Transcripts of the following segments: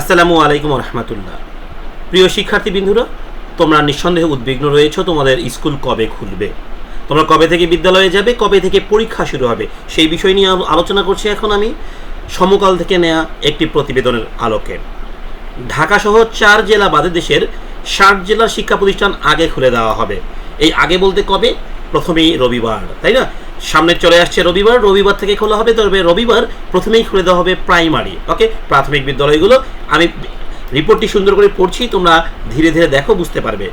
আসসালামু আলাইকুম রহমতুল্লাহ প্রিয় শিক্ষার্থীবৃন্দুরা, তোমরা নিঃসন্দেহে উদ্বিগ্ন রয়েছো, তোমাদের স্কুল কবে খুলবে? তোমরা কবে থেকে বিদ্যালয়ে যাবে, কবে থেকে পরীক্ষা শুরু হবে? সেই বিষয় নিয়ে আলোচনা করছি এখন আমি। সমকাল থেকে নেয়া একটি প্রতিবেদনের আলোকে। ঢাকা সহ চার জেলা বাদে দেশের ষাট জেলার শিক্ষা প্রতিষ্ঠান আগে খুলে দেওয়া হবে। এই আগে বলতে কবে? প্রথমেই রবিবার, তাই না? সামনে চলে আসছে রবিবার। রবিবার থেকে খোলা হবে, তবে রবিবার প্রথমেই খুলে দেওয়া হবে প্রাইমারি। ওকে? প্রাথমিক বিদ্যালয়গুলো। আমি রিপোর্টটি সুন্দর করে পড়ছি, তোমরা ধীরে ধীরে দেখো, বুঝতে পারবে।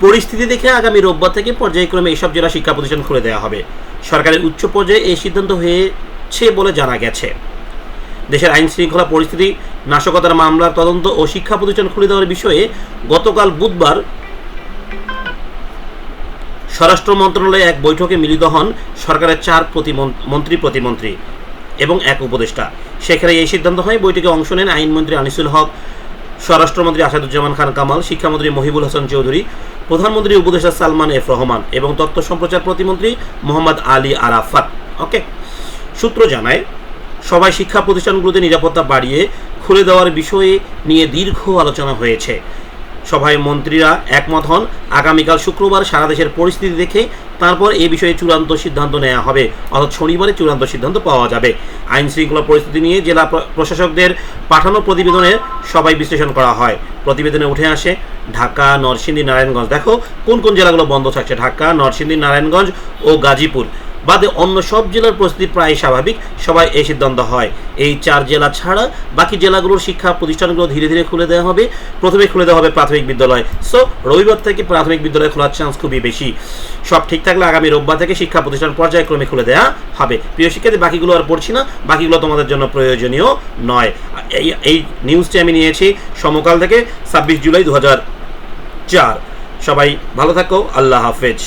পরিস্থিতি দেখে আগামী রোববার থেকে পর্যায়ক্রমে এইসব জেলা শিক্ষা প্রতিষ্ঠান খুলে দেওয়া হবে। সরকারের উচ্চ পর্যায়ে এই সিদ্ধান্ত হয়েছে বলে জানা গেছে। দেশের আইন শৃঙ্খলা পরিস্থিতি, নাশকতার মামলার তদন্ত ও শিক্ষা প্রতিষ্ঠান খুলে দেওয়ার বিষয়ে গতকাল বুধবার স্বরাষ্ট্র মন্ত্রণালয়ে এক বৈঠকে মিলিত হন সরকারের চার প্রতিমন- মন্ত্রী প্রতিমন্ত্রী এবং এক উপদেষ্টা। সেখানে এই সিদ্ধান্ত হয়। বৈঠকে অংশ নেন আইনমন্ত্রী আনিসুল হক, স্বরাষ্ট্রমন্ত্রী আসাদুজ্জামান খান কামাল, শিক্ষামন্ত্রী মহিবুল হাসান চৌধুরী, প্রধানমন্ত্রী উপদেষ্টা সালমান এফ রহমান এবং তথ্য সম্প্রচার প্রতিমন্ত্রী মোহাম্মদ আলী আরাফাত। ওকে। সূত্র জানায় সবাই শিক্ষা প্রতিষ্ঠানগুলোতে নিরাপত্তা বাড়িয়ে খুলে দেওয়ার বিষয়ে নিয়ে দীর্ঘ আলোচনা হয়েছে। সভায় মন্ত্রীরা একমত হন। আগামীকাল শুক্রবার সারা দেশের পরিস্থিতি দেখে তারপর এ বিষয়ে চূড়ান্ত সিদ্ধান্ত নেওয়া হবে। অর্থাৎ শনিবারে চূড়ান্ত সিদ্ধান্ত পাওয়া যাবে। আইন শৃঙ্খলা পরিস্থিতি নিয়ে জেলা প্রশাসকদের পাঠানো প্রতিবেদনের সবাই বিশ্লেষণ করা হয়। প্রতিবেদনে উঠে আসে, ঢাকা, নরসিংদী, নারায়ণগঞ্জ। দেখো, কোন কোন জেলাগুলো বন্ধ থাকছে? ঢাকা, নরসিংদী, নারায়ণগঞ্জ ও গাজীপুর। বাদে অন্য সব জেলার পরিস্থিতি প্রায় স্বাভাবিক, সবাই এই সিদ্ধান্ত হয়। এই চার জেলা ছাড়া বাকি জেলাগুলোর শিক্ষা প্রতিষ্ঠানগুলো ধীরে ধীরে খুলে দেওয়া হবে। প্রথমে খুলে দেওয়া হবে প্রাথমিক বিদ্যালয়। সো রবিবার থেকে প্রাথমিক বিদ্যালয় খোলার চান্স খুবই বেশি। সব ঠিক থাকলে আগামী রোববার থেকে শিক্ষা প্রতিষ্ঠান পর্যায়ক্রমে খুলে দেওয়া হবে। প্রিয় শিক্ষার্থী, বাকিগুলো আর পড়ছি না। বাকিগুলো তোমাদের জন্য প্রয়োজনীয় নয়। এই এই নিউজটি আমি নিয়েছি সমকাল থেকে ছাব্বিশ জুলাই দু চার। সবাই ভালো থাকো। আল্লাহ হাফেজ।